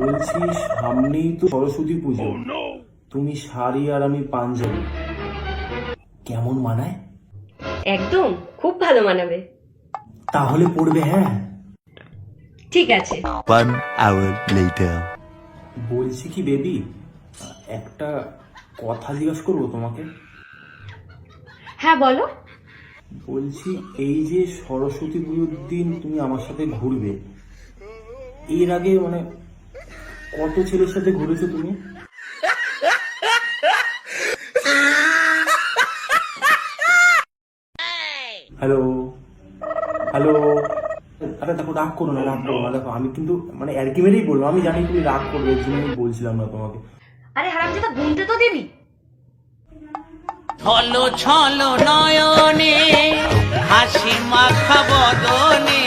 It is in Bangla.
বলছি সামনেই তো সরস্বতী পুজো। তুমি শাড়ি আর আমি পাঞ্জাবি। কেমন মানায়? একদম খুব ভালো মানাবে। তাহলে পড়বে হ্যাঁ? ঠিক আছে। One hour later. বলছি কি বেবি একটা কথা জিজ্ঞাসা করব তোমাকে? হ্যাঁ বলো। বলছি এই যে সরস্বতী পুজোর দিন তুমি আমার সাথে ঘুরবে এর আগে মানে কত ছেলের সাথে ঘুরেছো তুমি? হ্যালো? হ্যালো? আরে দেখো রাগ করো না রাগ করো না দেখো আমি কিন্তু মানে মেরেই বললাম আমি জানি তুমি রাগ করবে এর জন্য আমি বলছিলাম না তোমাকে। আরে হারামজাদা গুনতে তো দিবি। ছলো ছলো নয়নে হাসি মাখা বদনে